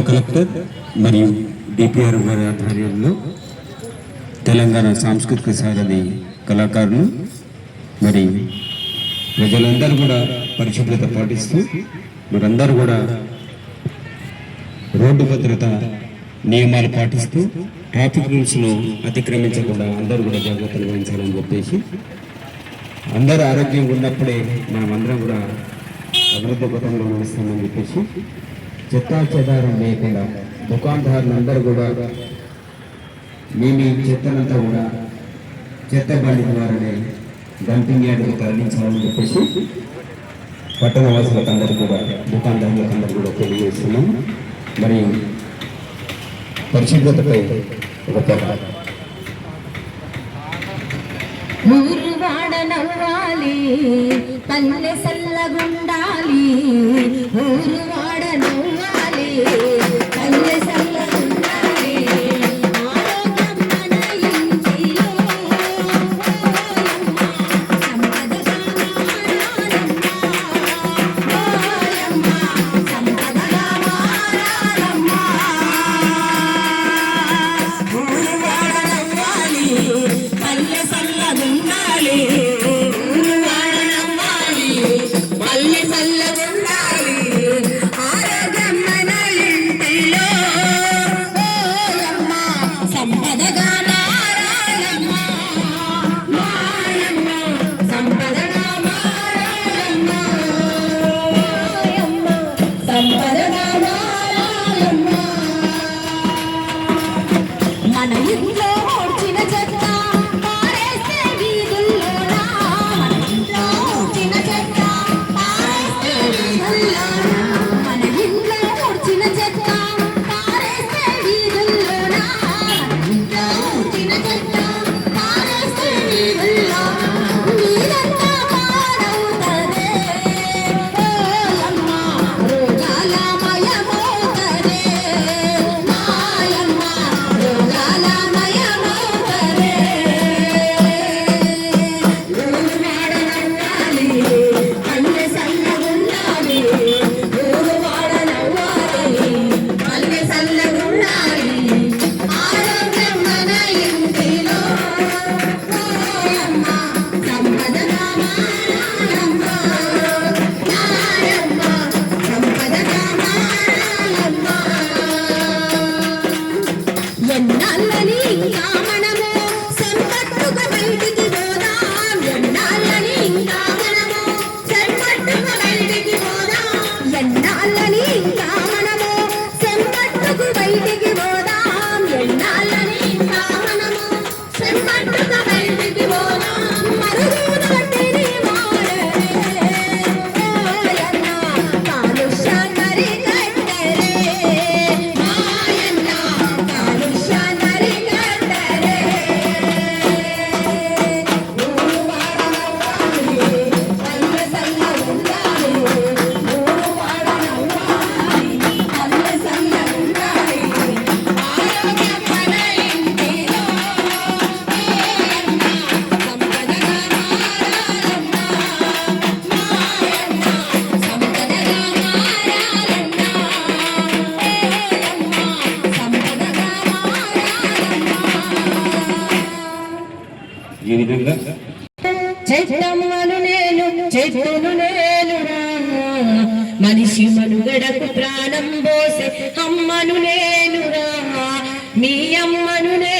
జిల్లా కలెక్టర్ మరియు డిపిఆర్ గారి ఆధ్వర్యంలో తెలంగాణ సాంస్కృతిక సారథి కళాకారులు మరి ప్రజలందరూ కూడా పరిశుభ్రత పాటిస్తూ మరందరూ కూడా రోడ్డు భద్రత నియమాలు పాటిస్తూ ట్రాఫిక్ రూల్స్ను అతిక్రమించకుండా అందరూ కూడా జాగ్రత్తలు వహించాలని చెప్పేసి అందరూ ఆరోగ్యంగా ఉన్నప్పుడే మనం అందరం కూడా అభివృద్ధి పథంలో నడుస్తామని చెప్పేసి చెత్తా చెదారం లేకుండా దుకాణదారులు అందరూ కూడా మీ మీ చెత్తనంతా కూడా చెత్త బండి ద్వారానే డంపింగ్ యార్డ్కి తరలించాలని చెప్పేసి పట్టణ వాసులకు అందరూ కూడా దుకాణదారులకు అందరూ కూడా తెలియజేస్తున్నాం. మరి పరిశుభ్రతపై ఒక పోరాటం ఊరు వాడ నవ్వాలి పల్లె సల్లగుండాలి ఊరు వాడ పల్లె Gracias. విధంగా. చెట్టమ్మను నేను చెట్టును నేను మనిషి మనుగడకు ప్రాణం పోసే అమ్మను నేను మీ అమ్మను నేను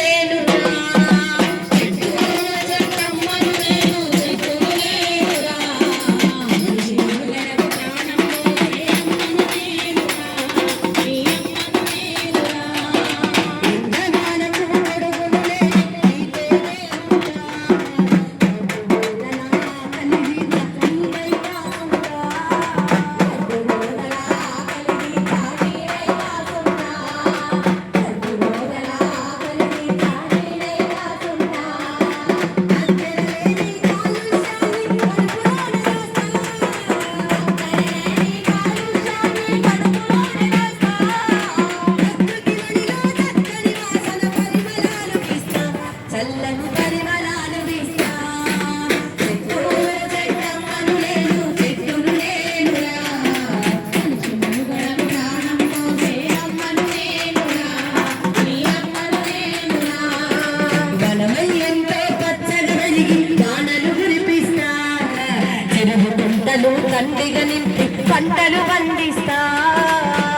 దండిగా నింపి పంటలు పండిస్తా.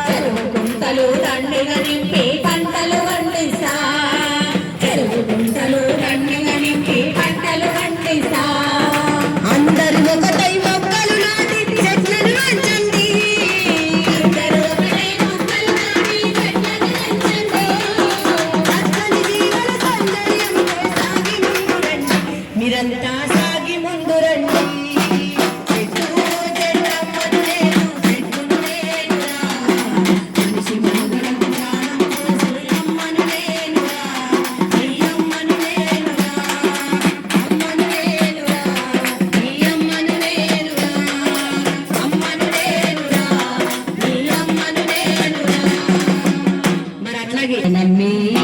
చెరువు గుంతలు దండిగా నింపి పంటలు పండిస్తా. చెరువు గుంతలు దండిగా నింపి పంటలు పండిస్తా. అందరు ఒకటై మొక్కలు నాటి చెట్లను పెంచండి అందరు Maggie. And then me.